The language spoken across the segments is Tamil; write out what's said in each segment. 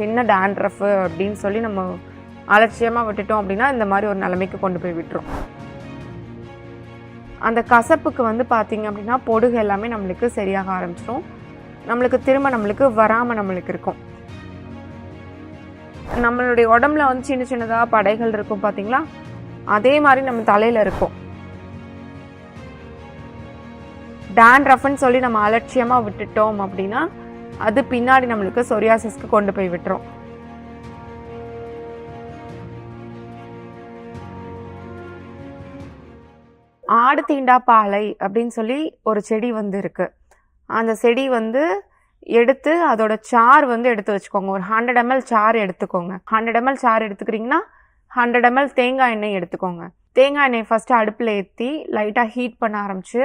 சின்ன டேண்ட்ரஃப் அப்படின்னு சொல்லி நம்ம அலட்சியமாக விட்டுட்டோம் அப்படின்னா இந்த மாதிரி ஒரு நிலைமைக்கு கொண்டு போய் விட்டுரும். அந்த கசப்புக்கு வந்து பார்த்தீங்க அப்படின்னா பொடுகு எல்லாமே நம்மளுக்கு சரியாக ஆரம்பிச்சிடும் நம்மளுக்கு திரும்ப நம்மளுக்கு வராமல் நம்மளுக்கு இருக்கும். நம்மளுடைய உடம்புல வந்து சின்ன சின்னதாக படைகள் இருக்கும் பார்த்தீங்களா அதே மாதிரி நம்ம தலையில் இருக்கும். டேண்ட்ரஃப்னு சொல்லி நம்ம அலட்சியமாக விட்டுட்டோம் அப்படின்னா அது பின்னாடி நம்மளுக்கு சொரியாசிஸ்க்கு கொண்டு போய் விட்டுரும். ஆடு தீண்டா பாலை அப்படின்னு சொல்லி ஒரு செடி வந்து இருக்கு. அந்த செடி வந்து எடுத்து அதோட சார் வந்து எடுத்து வச்சுக்கோங்க. ஒரு ஹண்ட்ரட் எம்எல் சாறு எடுத்துக்கோங்க. ஹண்ட்ரட் எம்எல் சாறு எடுத்துக்கிறீங்கன்னா ஹண்ட்ரட் எம்எல் தேங்காய் எண்ணெய் எடுத்துக்கோங்க. தேங்காய் எண்ணெய் ஃபஸ்ட்டு அடுப்பில் ஏற்றி லைட்டாக ஹீட் பண்ண ஆரம்பிச்சு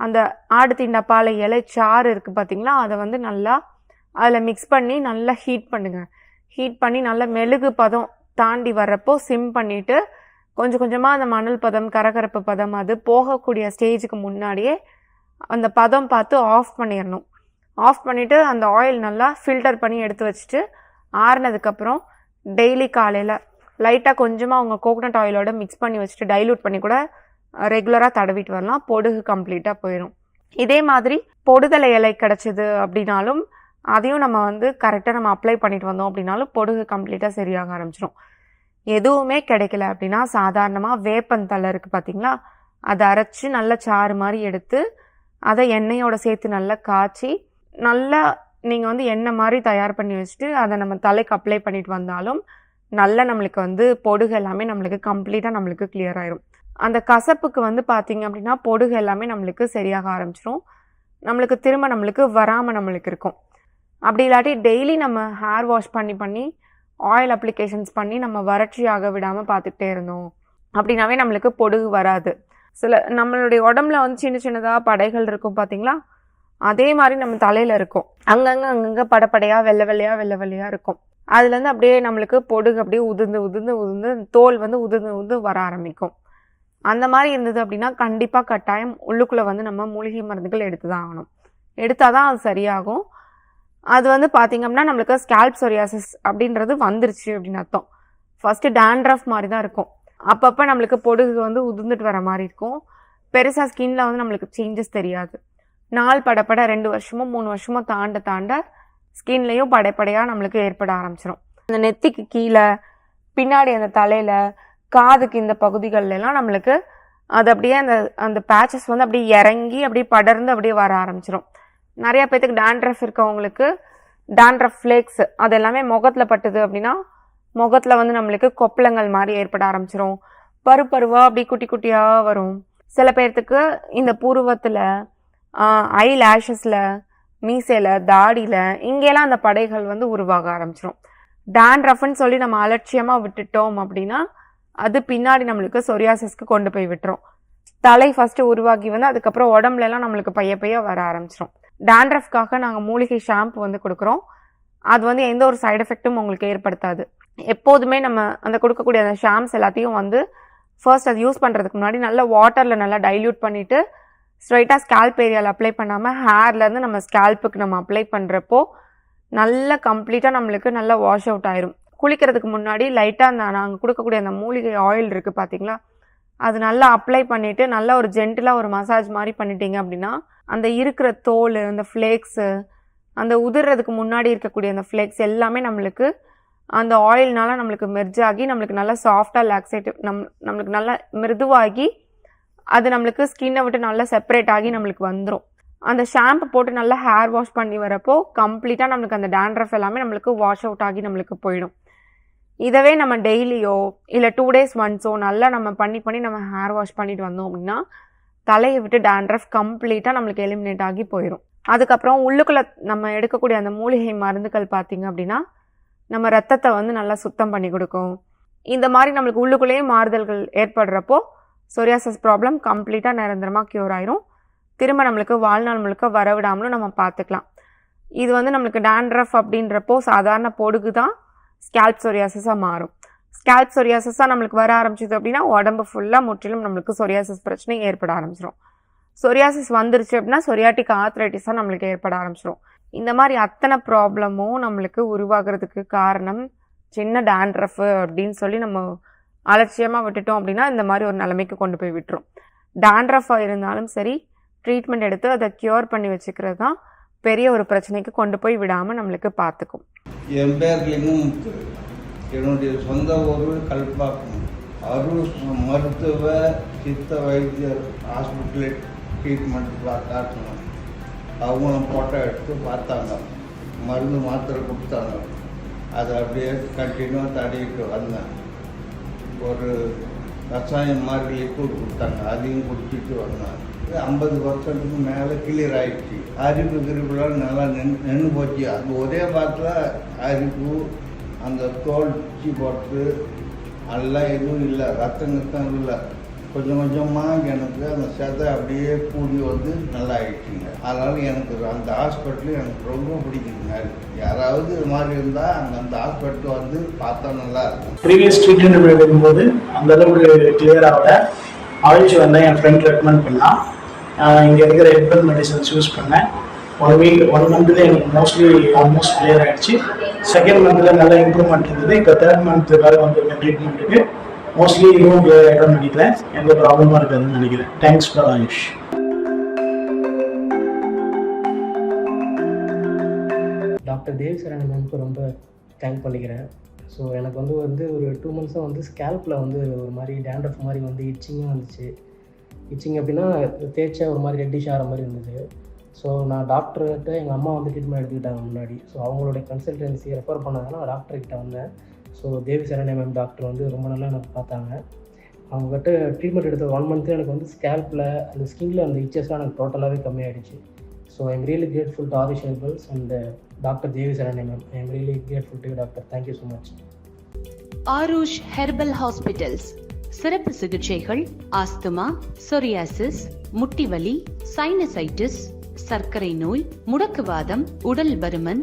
அந்த ஆடு தீண்டா பாலை இலை சாறு இருக்குது பார்த்தீங்களா அதை வந்து நல்லா அதில் மிக்ஸ் பண்ணி நல்லா ஹீட் பண்ணுங்கள் ஹீட் பண்ணி நல்லா மெழுகு பதம் தாண்டி வர்றப்போ சிம் பண்ணிவிட்டு கொஞ்சம் கொஞ்சமாக அந்த மணல் பதம் கரகரப்பு பதம் அது போகக்கூடிய ஸ்டேஜுக்கு முன்னாடியே அந்த பதம் பார்த்து ஆஃப் பண்ணிடணும் ஆஃப் பண்ணிவிட்டு அந்த ஆயில் நல்லா ஃபில்டர் பண்ணி எடுத்து வச்சுட்டு ஆறுனதுக்கப்புறம் டெய்லி காலையில் லைட்டாக கொஞ்சமாக அவங்க கோகனட் ஆயிலோட மிக்ஸ் பண்ணி வச்சுட்டு டைல்யூட் பண்ணி கூட ரெகுலராக தடவிட்டு வரலாம் பொடுகு கம்ப்ளீட்டாக போயிடும் இதே மாதிரி பொடுதலை இலை கிடச்சிது அப்படின்னாலும் அதையும் நம்ம வந்து கரெக்டாக நம்ம அப்ளை பண்ணிட்டு வந்தோம் அப்படின்னாலும் பொடுகு கம்ப்ளீட்டாக சரியாக ஆரம்பிச்சிடும் எதுவுமே கிடைக்கல அப்படின்னா சாதாரணமாக வேப்பந்தலை இருக்குது பார்த்தீங்களா அதை அரைச்சி நல்ல சாறு மாதிரி எடுத்து அதை எண்ணெயோட சேர்த்து நல்லா காய்ச்சி நல்லா நீங்கள் வந்து எண்ணெய் மாதிரி தயார் பண்ணி வச்சுட்டு அதை நம்ம தலைக்கு அப்ளை பண்ணிட்டு வந்தாலும் நல்லா நம்மளுக்கு வந்து பொடுகு எல்லாமே நம்மளுக்கு கம்ப்ளீட்டாக நம்மளுக்கு கிளியர் ஆயிரும். அந்த கசப்புக்கு வந்து பார்த்திங்க அப்படின்னா பொடுகு எல்லாமே நம்மளுக்கு சரியாக ஆரம்பிச்சிடும் நம்மளுக்கு திரும்ப நம்மளுக்கு வராமல் நம்மளுக்கு இருக்கும். அப்படி இல்லாட்டி டெய்லி நம்ம ஹேர் வாஷ் பண்ணி பண்ணி ஆயில் அப்ளிகேஷன்ஸ் பண்ணி நம்ம வறட்சியாக விடாமல் பார்த்துக்கிட்டே இருந்தோம். அப்படின்னாவே நம்மளுக்கு பொடுகு வராது. சில நம்மளுடைய உடம்புல வந்து சின்ன சின்னதாக படைகள் இருக்கும் பார்த்தீங்களா அதே மாதிரி நம்ம தலையில் இருக்கும். அங்கங்கே அங்கங்கே படப்படையாக வெள்ளை வெள்ளையாக வெள்ளை வெள்ளையாக இருக்கும். அதுலேருந்து அப்படியே நம்மளுக்கு பொடுகு அப்படியே உதிர்ந்து உதிர்ந்து உதிர்ந்து தோல் வந்து உதிர்ந்து உதிர்ந்து வர ஆரம்பிக்கும். அந்த மாதிரி இருந்தது அப்படின்னா கண்டிப்பாக கட்டாயம் உள்ளுக்குள்ளே வந்து நம்ம மூலிகை மருந்துகள் எடுத்து தான் ஆகணும். எடுத்தால் தான் அது சரியாகும். அது வந்து பார்த்திங்க அப்படின்னா நம்மளுக்கு ஸ்கேல்ப் சொரியாசிஸ் அப்படின்றது வந்துருச்சு அப்படின்னு அர்த்தம். ஃபஸ்ட்டு டேண்ட்ரஃப் மாதிரி தான் இருக்கும். அப்பப்போ நம்மளுக்கு பொடுகு வந்து உதிர்ந்துட்டு வர மாதிரி இருக்கும். பெருசாக ஸ்கின்ல வந்து நம்மளுக்கு சேஞ்சஸ் தெரியாது. நாள் படப்பட ரெண்டு வருஷமோ மூணு வருஷமோ தாண்ட தாண்ட ஸ்கின்லேயும் படைப்படையாக நம்மளுக்கு ஏற்பட ஆரம்பிச்சிடும் அந்த நெத்திக்கு கீழே பின்னாடி அந்த தலையில் காதுக்கு இந்த பகுதிகளெல்லாம் நம்மளுக்கு அது அப்படியே அந்த அந்த பேச்சஸ் வந்து அப்படியே இறங்கி அப்படியே படர்ந்து அப்படியே வர ஆரம்பிச்சிடும் நிறையா பேத்துக்கு டேண்ட்ரஃப் இருக்கவங்களுக்கு டேண்ட்ரஃப் ஃப்ளேக்ஸ் அது எல்லாமே முகத்தில் பட்டுது அப்படின்னா முகத்தில் வந்து நம்மளுக்கு கொப்பளங்கள் மாதிரி ஏற்பட ஆரம்பிச்சிரும். பருப்பருவா அப்படி குட்டி குட்டியாக வரும். சில பேர்த்துக்கு இந்த பூர்வத்தில் ஐ லேஷஸில் மீசையில் தாடியில் இங்கேலாம் அந்த படைகள் வந்து உருவாக ஆரம்பிச்சிரும். டேண்ட்ரஃப்னு சொல்லி நம்ம அலட்சியமாக விட்டுட்டோம் அப்படின்னா அது பின்னாடி நம்மளுக்கு சொரியாசஸ்க்கு கொண்டு போய் விட்டுரும். தலை ஃபஸ்ட்டு உருவாகி வந்து அதுக்கப்புறம் உடம்புலலாம் நம்மளுக்கு பைய பைய வர ஆரம்பிச்சிடும் டேண்ட்ரஃப்காக நாங்கள் மூலிகை ஷாம்பு வந்து கொடுக்குறோம். அது வந்து எந்த ஒரு சைடு எஃபெக்ட்டும் உங்களுக்கு ஏற்படுத்தாது. எப்போதுமே நம்ம அந்த கொடுக்கக்கூடிய அந்த ஷாம்ஸ் எல்லாத்தையும் வந்து ஃபர்ஸ்ட் அது யூஸ் பண்ணுறதுக்கு முன்னாடி நல்லா வாட்டரில் நல்லா டைல்யூட் பண்ணிவிட்டு ஸ்ட்ரைட்டாக ஸ்கேல்ப் ஏரியாவில் அப்ளை பண்ணாமல் ஹேர்லேருந்து நம்ம ஸ்கேல்ப்புக்கு நம்ம அப்ளை பண்ணுறப்போ நல்லா கம்ப்ளீட்டாக நம்மளுக்கு நல்லா வாஷ் அவுட் ஆயிரும். குளிக்கிறதுக்கு முன்னாடி லைட்டாக அந்த நாங்கள் கொடுக்கக்கூடிய அந்த மூலிகை ஆயில் இருக்குது பார்த்தீங்களா அது நல்லா அப்ளை பண்ணிவிட்டு நல்லா ஒரு ஜென்டிலாக ஒரு மசாஜ் மாதிரி பண்ணிட்டீங்க அப்படின்னா அந்த இருக்கிற தோல் அந்த ஃப்ளேக்ஸு அந்த உதிர்றதுக்கு முன்னாடி இருக்கக்கூடிய அந்த ஃப்ளேக்ஸ் எல்லாமே நம்மளுக்கு அந்த ஆயில்னால நம்மளுக்கு மெர்ஜ் ஆகி நம்மளுக்கு நல்லா சாஃப்டாக லாக்ஸேட்டிவ் நம் நம்மளுக்கு நல்லா மிருதுவாகி அது நம்மளுக்கு ஸ்கின்னை விட்டு நல்லா செப்பரேட் ஆகி நம்மளுக்கு வந்துடும் அந்த ஷாம்பு போட்டு நல்லா ஹேர் வாஷ் பண்ணி வரப்போ கம்ப்ளீட்டாக நம்மளுக்கு அந்த டேண்ட்ரஃப் எல்லாமே நம்மளுக்கு வாஷ் அவுட் ஆகி நம்மளுக்கு போயிடும். இதவே நம்ம டெய்லியோ இல்லை டூ டேஸ் ஒன்ஸோ நல்லா நம்ம பண்ணி பண்ணி நம்ம ஹேர் வாஷ் பண்ணிட்டு வந்தோம் அப்படின்னா தலையை விட்டு டேண்ட்ரஃப் கம்ப்ளீட்டாக நம்மளுக்கு எலிமினேட் ஆகி போயிடும் அதுக்கப்புறம் உள்ளுக்குள்ளே நம்ம எடுக்கக்கூடிய அந்த மூலிகை மருந்துகள் பார்த்திங்க அப்படின்னா நம்ம ரத்தத்தை வந்து நல்லா சுத்தம் பண்ணி கொடுக்கும். இந்த மாதிரி நம்மளுக்கு உள்ளுக்குள்ளேயே மாறுதல்கள் ஏற்படுறப்போ சொரியாசஸ் ப்ராப்ளம் கம்ப்ளீட்டாக நிரந்தரமாக க்யூர் ஆயிரும். திரும்ப நம்மளுக்கு வாழ்நாள் முழுக்க வரவிடாமலும் நம்ம பார்த்துக்கலாம். இது வந்து நம்மளுக்கு டேண்ட்ரஃப் அப்படின்றப்போ சாதாரண பொடுகு தான் ஸ்கேல்ப் சொரியாசஸாக மாறும். ஸ்கேல்ப் சொரியாசஸாக நம்மளுக்கு வர ஆரம்பிச்சது அப்படின்னா உடம்பு ஃபுல்லாக முற்றிலும் நம்மளுக்கு சொரியாசஸ் பிரச்சனை ஏற்பட ஆரம்பிச்சிடும் சொரியாசிஸ் வந்துருச்சு அப்படின்னா சொரியாட்டிக் ஆத்ரைட்டிஸாக நம்மளுக்கு ஏற்பட ஆரம்பிச்சிடும் இந்த மாதிரி அத்தனை ப்ராப்ளமும் நம்மளுக்கு உருவாகிறதுக்கு காரணம் சின்ன டேண்ட்ரஃப் அப்படின்னு சொல்லி நம்ம அலட்சியமாக விட்டுட்டோம் அப்படின்னா இந்த மாதிரி ஒரு நிலைமைக்கு கொண்டு போய் விட்டுரும். டேண்ட்ரஃபாக இருந்தாலும் சரி ட்ரீட்மெண்ட் எடுத்து அதை க்யூர் பண்ணி வச்சுக்கிறது தான் பெரிய ஒரு பிரச்சனைக்கு கொண்டு போய் விடாமல் நம்மளுக்கு பார்த்துக்கும் என் பேர் லிங்கமுத்து என்னுடைய சொந்த ஊர் கல்பாக்கம். அருள் மருத்துவ சித்த வைத்தியர் ஹாஸ்பிட்டலில் ட்ரீட்மெண்ட் காட்டணும் அவங்களும் ஃபோட்டோ எடுத்து பார்த்தாங்க. மருந்து மாத்திரை கொடுத்தாங்க. அதை அப்படியே கண்டினியூவாக தடிக்கிட்டு வந்தேன். ஒரு கஷாயம் மாதிரி லிக்விட் கொடுத்தாங்க. அதையும் குடிச்சிட்டு வந்தேன் ஐம்பது பர்சன்ட்டுக்கு மேலே கிளியர் ஆகிடுச்சு அரிப்பு கிரிப்புலாம் நல்லா நின்று நின்று போச்சு. அது ஒரே பாட்டில் அரிப்பு அந்த தோல் போட்டு எல்லாம் எதுவும் இல்லை. ரத்தம் கத்தம் இல்லை. கொஞ்சம் கொஞ்சமாக எனக்கு அந்த செதை அப்படியே கூடி வந்து நல்லா ஆயிடுச்சுங்க அதனால் எனக்கு அந்த ஹாஸ்பிட்டல் எனக்கு ரொம்ப பிடிக்குதுங்க. யாராவது இது மாதிரி இருந்தால் அங்கே அந்த ஹாஸ்பிட்டல் வந்து பார்த்தா நல்லா இருக்கும். ப்ரீவியஸ் ட்ரீட்மெண்ட் எடுக்கும்போது அந்த அளவுக்கு கிளியர் ஆகல. ஆயில்ஸ் வந்தேன் என் ஃப்ரெண்ட் ரெக்கமெண்ட் பண்ணால் இங்கே இருக்கிற ஹெர்பல் மெடிசன்ஸ் யூஸ் பண்ணேன். ஒன் வீக் ஒன் மந்த்ல எனக்கு மோஸ்ட்லி ஆல்மோஸ்ட் கிளியர் ஆகிடுச்சு செகண்ட் மந்த்தில் நல்லா இம்ப்ரூவ்மெண்ட் இருந்தது. இப்போ தேர்ட் மந்த்துக்காக வந்திருக்க ட்ரீட்மெண்ட்டுக்கு மோஸ்ட்லி இன்னும் கிளியர் ஆகிட்டோம்னு நினைக்கிறேன். எந்த ப்ராப்ளமாக இருக்காதுன்னு நினைக்கிறேன். Thanks for Ayush doctor Dev Saran மேம்க்கு ரொம்ப தேங்க் பண்ணிக்கிறேன். ஸோ எனக்கு வந்து வந்து ஒரு டூ மந்த்ஸாக வந்து ஸ்கேல்பில் வந்து ஒரு மாதிரி டேண்ட்ரஃப் மாதிரி வந்து இச்சிங்காக வந்துச்சு. இச்சிங் அப்படின்னா தேய்ச்சா ஒரு மாதிரி ரெட்டிஷ் ஆகிற மாதிரி இருந்தது. ஸோ நான் டாக்டர்கிட்ட எங்கள் அம்மா வந்து ட்ரீட்மெண்ட் எடுத்துக்கிட்டாங்க முன்னாடி. ஸோ அவங்களுடைய கன்சல்டன்சி ரெஃபர் பண்ணாங்கன்னா நான் டாக்டர்கிட்ட வந்தேன். ஸோ தேவி சரணை மேம் டாக்டர் வந்து ரொம்ப நல்லா எனக்கு பார்த்தாங்க. அவங்ககிட்ட ட்ரீட்மெண்ட் எடுத்த ஒன் மந்த்து எனக்கு வந்து ஸ்கேல்பில் அந்த ஸ்கின்ல அந்த இச்சஸ்லாம் எனக்கு டோட்டலாகவே கம்மியாயிடுச்சு. So I'm really grateful to Adish herbals and doctor Devi சரணை ma'am I'm really grateful to doctor thank you so much Aarush herbal hospitals. சிறப்பு சிகிச்சைகள் ஆஸ்துமா சொரியாசிஸ் முட்டிவலி சைனசைட்டிஸ் சர்க்கரை நோய் முடக்குவாதம் உடல் பருமன்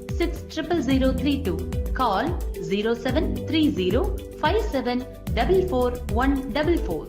six triple zero three two கால் zero seven three zero five seven double four one double four